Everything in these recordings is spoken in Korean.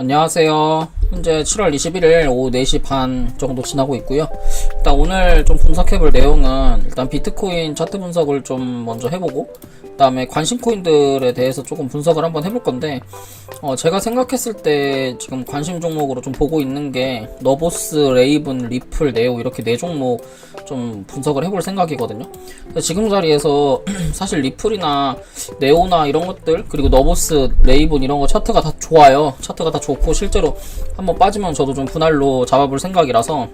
안녕하세요. 현재 7월 21일 오후 4시 반 정도 지나고 있고요. 일단 오늘 좀 분석해볼 내용은 일단 비트코인 차트 분석을 좀 먼저 해보고 그다음에 관심 코인들에 대해서 조금 분석을 한번 해볼 건데 어, 제가 생각했을 때 지금 관심 종목으로 좀 보고 있는 게 너보스, 레이븐, 리플, 네오 이렇게 네 종목 좀 분석을 해볼 생각이거든요. 지금 자리에서 사실 리플이나 네오나 이런 것들 그리고 너보스, 레이븐 이런 거 차트가 다 좋아요. 차트가 다 좋고 실제로 한번 빠지면 저도 좀 분할로 잡아볼 생각이라서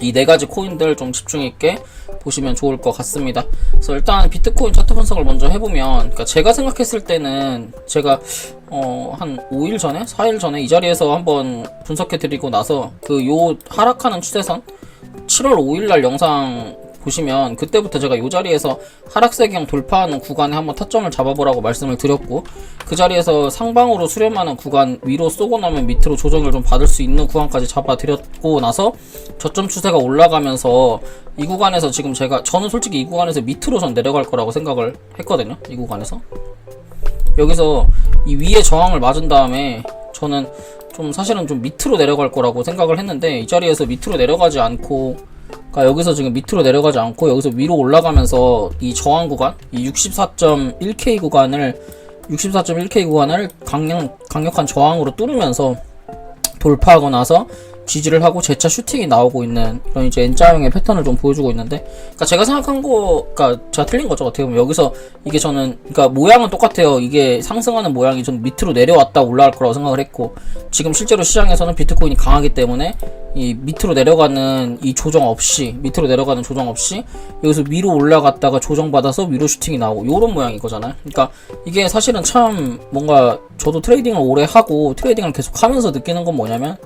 이 네 가지 코인들 좀 집중 있게 보시면 좋을 것 같습니다. 그래서 일단 비트코인 차트 분석을 먼저 해보면, 그러니까 제가 생각했을 때는 제가 어, 한 5일 전에, 4일 전에 이 자리에서 한번 분석해 드리고 나서 그 요 하락하는 추세선 7월 5일 날 영상 보시면 그때부터 제가 이 자리에서 하락세경 돌파하는 구간에 한번 타점을 잡아보라고 말씀을 드렸고 그 자리에서 상방으로 수렴하는 구간 위로 쏘고 나면 밑으로 조정을 좀 받을 수 있는 구간까지 잡아드렸고 나서 저점 추세가 올라가면서 이 구간에서 지금 제가 저는 솔직히 이 구간에서 밑으로 전 내려갈 거라고 생각을 했거든요 이 구간에서. 여기서 이 위에 저항을 맞은 다음에 저는 좀 사실은 좀 밑으로 내려갈 거라고 생각을 했는데 이 자리에서 밑으로 내려가지 않고 그러니까 여기서 지금 밑으로 내려가지 않고 여기서 위로 올라가면서 이 저항 구간 이 64.1K 구간을 64.1K 구간을 강력, 강력한 저항으로 뚫으면서 돌파하고 나서 지지를 하고 재차 슈팅이 나오고 있는 이런 이제 N자형의 패턴을 좀 보여주고 있는데, 그러니까 제가 생각한 거, 그러니까 제가 틀린 거죠 어떻게 보면 여기서 이게 저는, 그러니까 모양은 똑같아요. 이게 상승하는 모양이 전 밑으로 내려왔다 올라갈 거라고 생각을 했고, 지금 실제로 시장에서는 비트코인이 강하기 때문에 이 밑으로 내려가는 이 조정 없이 밑으로 내려가는 조정 없이 여기서 위로 올라갔다가 조정받아서 위로 슈팅이 나오고 요런 모양인 거잖아요. 그러니까 이게 사실은 참 뭔가 저도 트레이딩을 오래 하고 트레이딩을 계속 하면서 느끼는 건 뭐냐면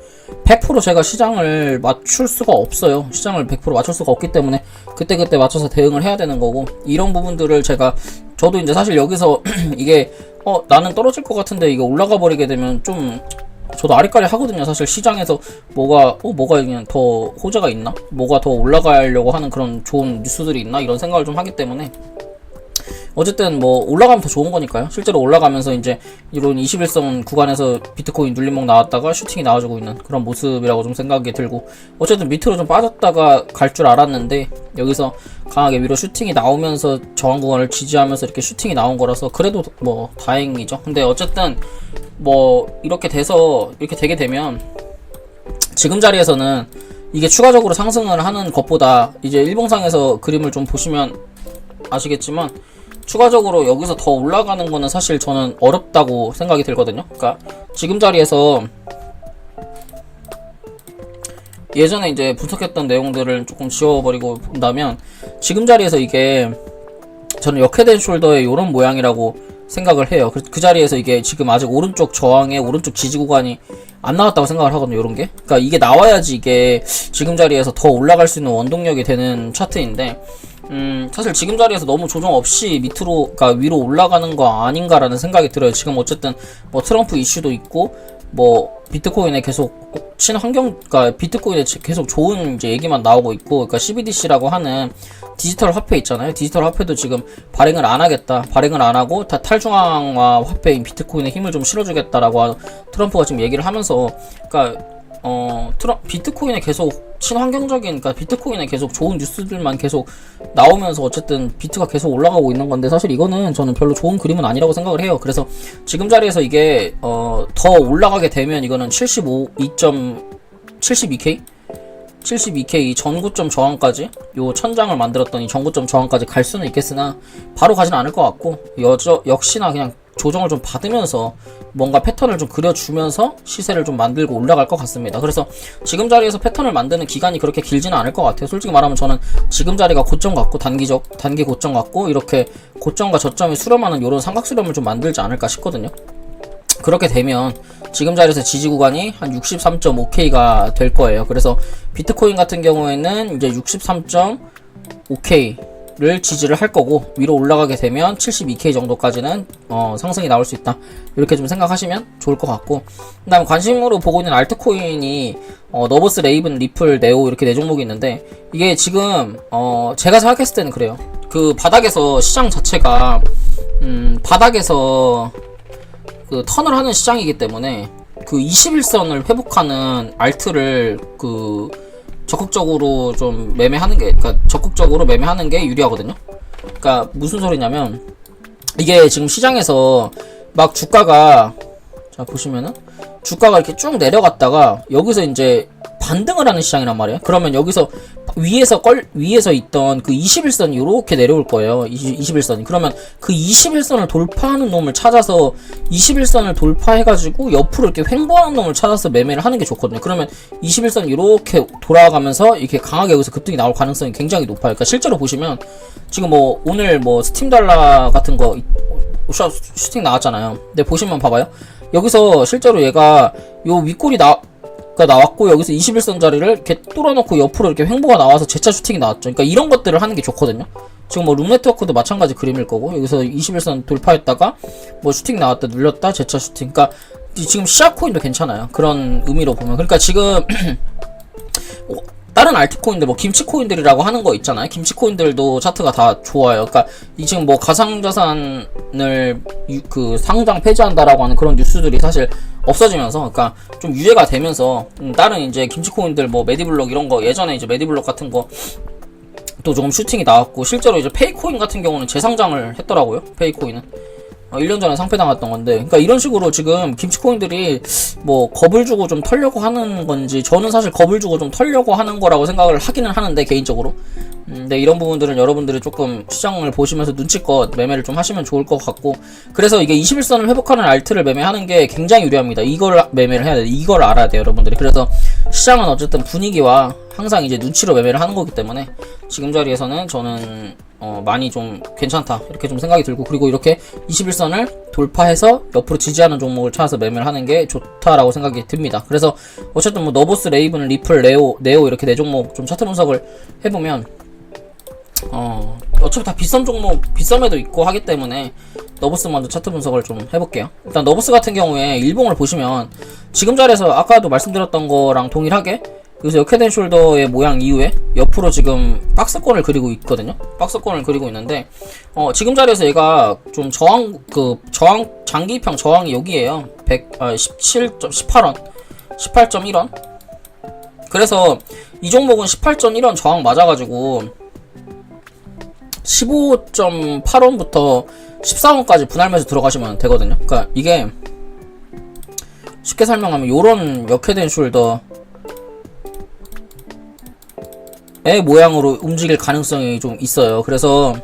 100% 제가 시장을 맞출 수가 없어요. 시장을 100% 맞출 수가 없기 때문에 그때 그때 맞춰서 대응을 해야 되는 거고 이런 부분들을 제가 저도 이제 사실 여기서 이게 어 나는 떨어질 것 같은데 이게 올라가 버리게 되면 좀 저도 아리까리 하거든요. 사실 시장에서 뭐가 어 뭐가 그냥 더 호재가 있나? 뭐가 더 올라가려고 하는 그런 좋은 뉴스들이 있나? 이런 생각을 좀 하기 때문에 어쨌든 뭐 올라가면 더 좋은 거니까요. 실제로 올라가면서 이제 이런 21선 구간에서 비트코인 눌림목 나왔다가 슈팅이 나와주고 있는 그런 모습이라고 좀 생각이 들고 어쨌든 밑으로 좀 빠졌다가 갈 줄 알았는데 여기서 강하게 위로 슈팅이 나오면서 저항 구간을 지지하면서 이렇게 슈팅이 나온 거라서 그래도 뭐 다행이죠. 근데 어쨌든 뭐 이렇게 돼서 이렇게 되게 되면 지금 자리에서는 이게 추가적으로 상승을 하는 것보다 이제 일봉상에서 그림을 좀 보시면 아시겠지만 추가적으로 여기서 더 올라가는 거는 사실 저는 어렵다고 생각이 들거든요. 그러니까 지금 자리에서 예전에 이제 분석했던 내용들을 조금 지워버리고 본다면 지금 자리에서 이게 저는 역헤드 숄더의 이런 모양이라고 생각을 해요. 그, 그 자리에서 이게 지금 아직 오른쪽 저항에 오른쪽 지지 구간이 안 나왔다고 생각을 하거든요. 이런 게. 그러니까 이게 나와야지 이게 지금 자리에서 더 올라갈 수 있는 원동력이 되는 차트인데 음, 사실 지금 자리에서 너무 조정 없이 밑으로, 그러니까 위로 올라가는 거 아닌가라는 생각이 들어요. 지금 어쨌든 뭐 트럼프 이슈도 있고, 뭐 비트코인에 계속 친환경, 그러니까 비트코인에 계속 좋은 이제 얘기만 나오고 있고, 그러니까 CBDC라고 하는 디지털 화폐 있잖아요. 디지털 화폐도 지금 발행을 안 하겠다. 발행을 안 하고 다 탈중앙화 화폐인 비트코인에 힘을 좀 실어주겠다라고 트럼프가 지금 얘기를 하면서, 그러니까 어, 트럼, 비트코인에 계속 친환경적인, 그러니까 비트코인에 계속 좋은 뉴스들만 계속 나오면서 어쨌든 비트가 계속 올라가고 있는 건데 사실 이거는 저는 별로 좋은 그림은 아니라고 생각을 해요. 그래서 지금 자리에서 이게, 어, 더 올라가게 되면 이거는 75, 2.72K? 72K 전구점 저항까지 요 천장을 만들었던 이 전구점 저항까지 갈 수는 있겠으나 바로 가진 않을 것 같고 여저 역시나 그냥 조정을 좀 받으면서 뭔가 패턴을 좀 그려주면서 시세를 좀 만들고 올라갈 것 같습니다. 그래서 지금 자리에서 패턴을 만드는 기간이 그렇게 길지는 않을 것 같아요. 솔직히 말하면 저는 지금 자리가 고점 같고 단기적 단기 고점 같고 이렇게 고점과 저점이 수렴하는 이런 삼각 수렴을 좀 만들지 않을까 싶거든요. 그렇게 되면 지금 자리에서 지지 구간이 한 63.5K가 될 거예요. 그래서 비트코인 같은 경우에는 이제 63.5K 를 지지를 할 거고 위로 올라가게 되면 72K 정도까지는 어, 상승이 나올 수 있다. 이렇게 좀 생각하시면 좋을 것 같고 그 다음 관심으로 보고 있는 알트코인이 어, 너버스, 레이븐, 리플, 네오 이렇게 네 종목이 있는데 이게 지금 어, 제가 생각했을 때는 그래요. 그 바닥에서 시장 자체가 음, 바닥에서 그 턴을 하는 시장이기 때문에 그 21선을 회복하는 알트를 그 적극적으로 좀 매매하는 게 그러니까 적극적으로 매매하는 게 유리하거든요. 그러니까 무슨 소리냐면 이게 지금 시장에서 막 주가가 자 보시면은 주가가 이렇게 쭉 내려갔다가 여기서 이제 반등을 하는 시장이란 말이에요. 그러면 여기서 위에서 걸 위에서 있던 그 21선이 이렇게 내려올 거예요. 20, 21선이. 그러면 그 21선을 돌파하는 놈을 찾아서 21선을 돌파해 가지고 옆으로 이렇게 횡보하는 놈을 찾아서 매매를 하는 게 좋거든요. 그러면 21선 이렇게 돌아가면서 이렇게 강하게 여기서 급등이 나올 가능성이 굉장히 높아요. 그러니까 실제로 보시면 지금 뭐 오늘 뭐 스팀 달러 같은 거 슈- 슈팅 나왔잖아요. 근데 보시면 봐봐요. 여기서 실제로 얘가 요 윗골이 나, 가 나왔고 여기서 21선 자리를 이렇게 뚫어놓고 옆으로 이렇게 횡보가 나와서 재차 슈팅이 나왔죠. 그러니까 이런 것들을 하는 게 좋거든요. 지금 뭐 룸네트워크도 마찬가지 그림일 거고 여기서 21선 돌파했다가 뭐 슈팅 나왔다 눌렸다 재차 슈팅. 그러니까 이- 지금 시아코인도 괜찮아요. 그런 의미로 보면 그러니까 지금 어, 다른 알트 코인들 뭐 김치 코인들이라고 하는 거 있잖아요. 김치 코인들도 차트가 다 좋아요. 그러니까 이 지금 뭐 가상자산을 유- 그 상장 폐지한다라고 하는 그런 뉴스들이 사실 없어지면서 그러니까 좀 유예가 되면서 음, 다른 이제 김치코인들 뭐 메디블록 이런 거 예전에 이제 메디블록 같은 거 또 조금 슈팅이 나왔고 실제로 이제 페이코인 같은 경우는 재상장을 했더라고요. 페이코인은. 어, 1년 전에 상패당했던 건데, 그러니까 이런 식으로 지금 김치코인들이 뭐 겁을 주고 좀 털려고 하는 건지, 저는 사실 겁을 주고 좀 털려고 하는 거라고 생각을 하기는 하는데 개인적으로. 음, 근데 이런 부분들은 여러분들이 조금 시장을 보시면서 눈치껏 매매를 좀 하시면 좋을 것 같고, 그래서 이게 21선을 회복하는 알트를 매매하는 게 굉장히 유리합니다. 이걸 매매를 해야 돼요. 이걸 알아야 돼요, 여러분들이. 그래서 시장은 어쨌든 분위기와 항상 이제 눈치로 매매를 하는 거기 때문에 지금 자리에서는 저는 어, 많이 좀 괜찮다 이렇게 좀 생각이 들고 그리고 이렇게 21선을 돌파해서 옆으로 지지하는 종목을 찾아서 매매를 하는 게 좋다라고 생각이 듭니다. 그래서 어쨌든 뭐 너보스, 레이븐, 리플, 레오, 네오 이렇게 네 종목 좀 차트 분석을 해보면 어 어차피 다 비싼 종목 비썸에도 있고 하기 때문에 너보스 먼저 차트 분석을 좀 해볼게요. 일단 너보스 같은 경우에 일봉을 보시면 지금 자리에서 아까도 말씀드렸던 거랑 동일하게 여기서 역헤드 숄더의 모양 이후에 옆으로 지금 박스권을 그리고 있거든요. 박스권을 그리고 있는데 어, 지금 자리에서 얘가 좀 저항 그 저항 장기평 저항이 여기에요. 100 아, 17.18원 18.1원 그래서 이 종목은 18.1원 저항 맞아가지고 15.8원부터 14원까지 분할매수 들어가시면 되거든요. 그러니까 이게 쉽게 설명하면 요런 역회된 숄더 의 모양으로 움직일 가능성이 좀 있어요. 그래서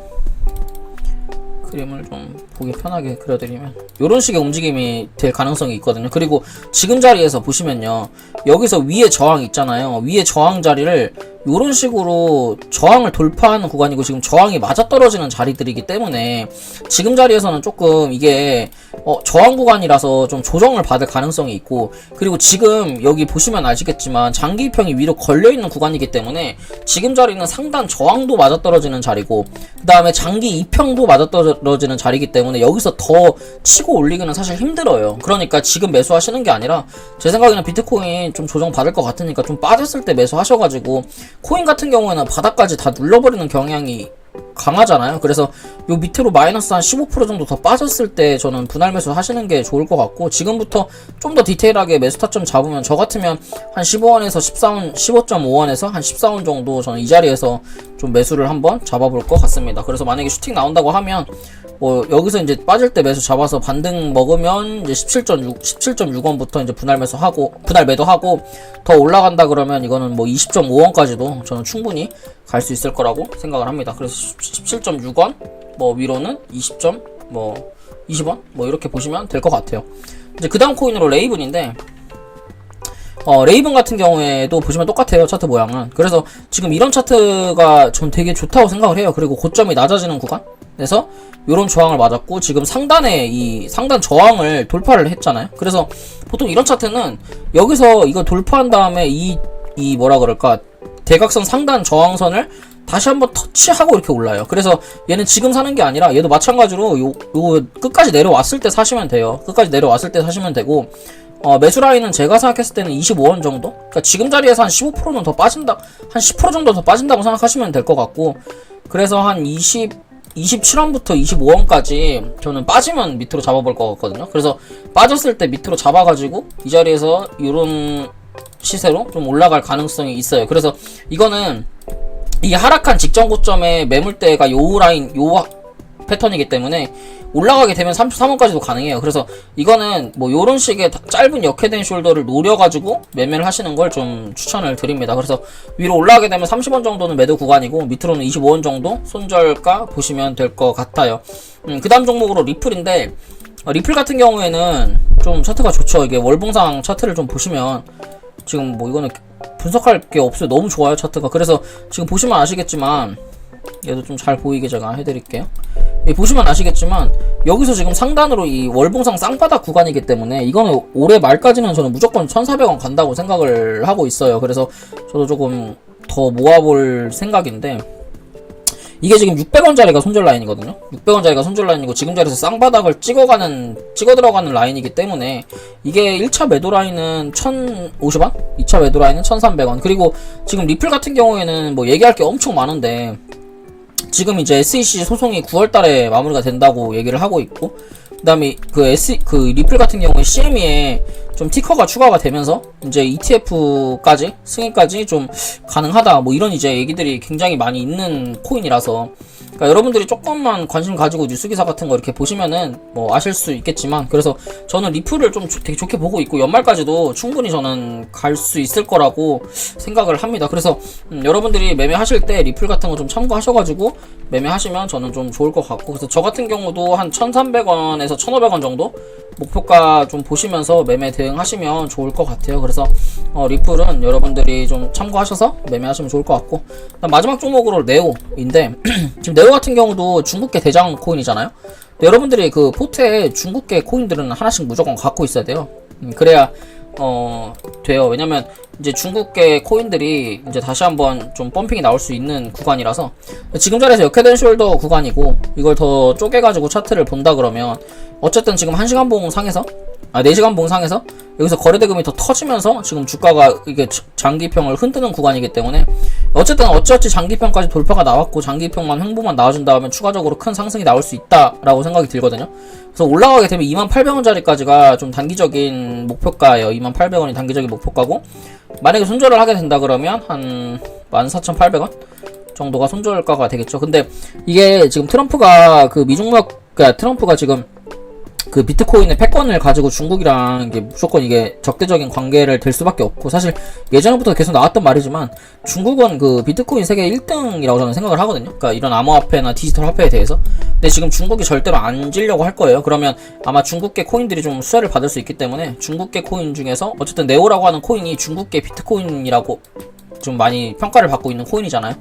그림을 좀 보기 편하게 그려드리면 이런 식의 움직임이 될 가능성이 있거든요. 그리고 지금 자리에서 보시면요, 여기서 위에 저항 있잖아요. 위에 저항 자리를 이런 식으로 저항을 돌파하는 구간이고 지금 저항이 맞아떨어지는 자리들이기 때문에 지금 자리에서는 조금 이게 어, 저항 구간이라서 좀 조정을 받을 가능성이 있고 그리고 지금 여기 보시면 아시겠지만 장기평이 위로 걸려 있는 구간이기 때문에 지금 자리는 상단 저항도 맞아떨어지는 자리고 그 다음에 장기 이평도 맞아떨어지는 자리이기 때문에 여기서 더 치고 올리기는 사실 힘들어요. 그러니까 지금 매수하시는 게 아니라 제 생각에는 비트코인 좀 조정 받을 것 같으니까 좀 빠졌을 때 매수하셔가지고 코인 같은 경우에는 바닥까지 다 눌러버리는 경향이 강하잖아요. 그래서 요 밑으로 마이너스 한 15% 정도 더 빠졌을 때 저는 분할 매수 하시는 게 좋을 것 같고 지금부터 좀 더 디테일하게 매수 타점 잡으면 저 같으면 한 15원에서 14원, 15.5원에서 한 14원 정도 저는 이 자리에서 좀 매수를 한번 잡아볼 것 같습니다. 그래서 만약에 슈팅 나온다고 하면 뭐 여기서 이제 빠질 때 매수 잡아서 반등 먹으면 이제 17.6 17.6원부터 이제 분할 매수 하고 분할 매도 하고 더 올라간다 그러면 이거는 뭐 20.5원까지도 저는 충분히 갈 수 있을 거라고 생각을 합니다. 그래서 17.6원 뭐 위로는 20점 뭐 20원 뭐 이렇게 보시면 될 것 같아요. 이제 그 다음 코인으로 레이븐인데 어, 레이븐 같은 경우에도 보시면 똑같아요, 차트 모양은. 그래서 지금 이런 차트가 전 되게 좋다고 생각을 해요. 그리고 고점이 낮아지는 구간? 그래서 이런 저항을 맞았고, 지금 상단에 이 상단 저항을 돌파를 했잖아요. 그래서 보통 이런 차트는 여기서 이거 돌파한 다음에 이, 이 뭐라 그럴까, 대각선 상단 저항선을 다시 한번 터치하고 이렇게 올라요. 그래서 얘는 지금 사는 게 아니라 얘도 마찬가지로 요, 요 끝까지 내려왔을 때 사시면 돼요. 끝까지 내려왔을 때 사시면 되고, 어, 매수 라인은 제가 생각했을 때는 25원 정도? 그러니까 지금 자리에서 한 15%는 더 빠진다, 한 10% 정도 더 빠진다고 생각하시면 될 것 같고, 그래서 한 20, 27원부터 25원까지 저는 빠지면 밑으로 잡아볼 것 같거든요. 그래서 빠졌을 때 밑으로 잡아가지고 이 자리에서 이런 시세로 좀 올라갈 가능성이 있어요. 그래서 이거는 이 하락한 직전 고점의 매물대가 요 라인 요 패턴이기 때문에 올라가게 되면 33원까지도 가능해요. 그래서 이거는 뭐 요런 식의 다- 짧은 역회된 숄더를 노려가지고 매매를 하시는 걸 좀 추천을 드립니다. 그래서 위로 올라가게 되면 30원 정도는 매도 구간이고 밑으로는 25원 정도 손절가 보시면 될 것 같아요. 음, 그 다음 종목으로 리플인데 어, 리플 같은 경우에는 좀 차트가 좋죠. 이게 월봉상 차트를 좀 보시면 지금 뭐 이거는 분석할 게 없어요. 너무 좋아요 차트가. 그래서 지금 보시면 아시겠지만 얘도 좀 잘 보이게 제가 해드릴게요. 예, 보시면 아시겠지만 여기서 지금 상단으로 이 월봉상 쌍바닥 구간이기 때문에 이거는 올해 말까지는 저는 무조건 1,400원 간다고 생각을 하고 있어요. 그래서 저도 조금 더 모아볼 생각인데 이게 지금 600원짜리가 손절 라인이거든요. 600원짜리가 손절 라인이고 지금 자리에서 쌍바닥을 찍어가는 찍어 들어가는 라인이기 때문에 이게 1차 매도 라인은 1,050원, 2차 매도 라인은 1,300원. 그리고 지금 리플 같은 경우에는 뭐 얘기할 게 엄청 많은데 지금 이제 SEC 소송이 9월달에 마무리가 된다고 얘기를 하고 있고 그다음에 그 S 그 리플 같은 경우에 CME에 좀 티커가 추가가 되면서 이제 ETF까지 승인까지 좀 가능하다 뭐 이런 이제 얘기들이 굉장히 많이 있는 코인이라서 그러니까 여러분들이 조금만 관심 가지고 뉴스 기사 같은 거 이렇게 보시면은 뭐 아실 수 있겠지만 그래서 저는 리플을 좀 조- 되게 좋게 보고 있고 연말까지도 충분히 저는 갈 수 있을 거라고 생각을 합니다. 그래서 음, 여러분들이 매매하실 때 리플 같은 거 좀 참고하셔가지고 매매하시면 저는 좀 좋을 것 같고 그래서 저 같은 경우도 한 1,300원에서 1,500원 정도 목표가 좀 보시면서 매매 대응하시면 좋을 것 같아요. 그래서 어, 리플은 여러분들이 좀 참고하셔서 매매하시면 좋을 것 같고 마지막 종목으로 네오인데 지금 네오 같은 경우도 중국계 대장 코인이잖아요. 여러분들이 그 포트에 중국계 코인들은 하나씩 무조건 갖고 있어야 돼요. 음, 그래야 어 돼요. 왜냐면 이제 중국계 코인들이 이제 다시 한번 좀 펌핑이 나올 수 있는 구간이라서 지금 자리에서 역회된 숄더 구간이고 이걸 더 쪼개가지고 차트를 본다 그러면 어쨌든 지금 1시간 봉 상에서 아 4시간 봉 상에서 여기서 거래대금이 더 터지면서 지금 주가가 이게 자- 장기평을 흔드는 구간이기 때문에 어쨌든 어찌어찌 장기평까지 돌파가 나왔고 장기평만 횡보만 나와준다면 추가적으로 큰 상승이 나올 수 있다라고 생각이 들거든요. 그래서 올라가게 되면 28,000원짜리까지가 좀 단기적인 목표가예요. 28,000원이 단기적인 목표가고 만약에 손절을 하게 된다 그러면 한 14,800원 정도가 손절가가 되겠죠. 근데 이게 지금 트럼프가 그 미중무역 그러니까 트럼프가 지금 그 비트코인의 패권을 가지고 중국이랑 이게 무조건 이게 적대적인 관계를 될 수밖에 없고 사실 예전부터 계속 나왔던 말이지만 중국은 그 비트코인 세계 1등이라고 저는 생각을 하거든요. 그러니까 이런 암호화폐나 디지털 화폐에 대해서. 근데 지금 중국이 절대로 안 지려고 할 거예요. 그러면 아마 중국계 코인들이 좀 수혜를 받을 수 있기 때문에 중국계 코인 중에서 어쨌든 네오라고 하는 코인이 중국계 비트코인이라고 좀 많이 평가를 받고 있는 코인이잖아요.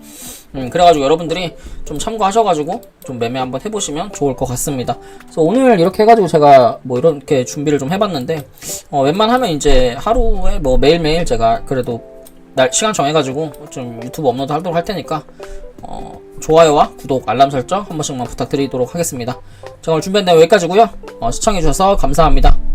음, 그래가지고 여러분들이 좀 참고하셔가지고 좀 매매 한번 해보시면 좋을 것 같습니다. 그래서 오늘 이렇게 해가지고 제가 뭐 이렇게 준비를 좀 해봤는데, 어, 웬만하면 이제 하루에 뭐 매일매일 제가 그래도 날 시간 정해가지고 좀 유튜브 업로드 하도록 할 테니까, 어, 좋아요와 구독, 알람 설정 한 번씩만 부탁드리도록 하겠습니다. 제가 오늘 준비한 내용 여기까지고요. 어, 시청해주셔서 감사합니다.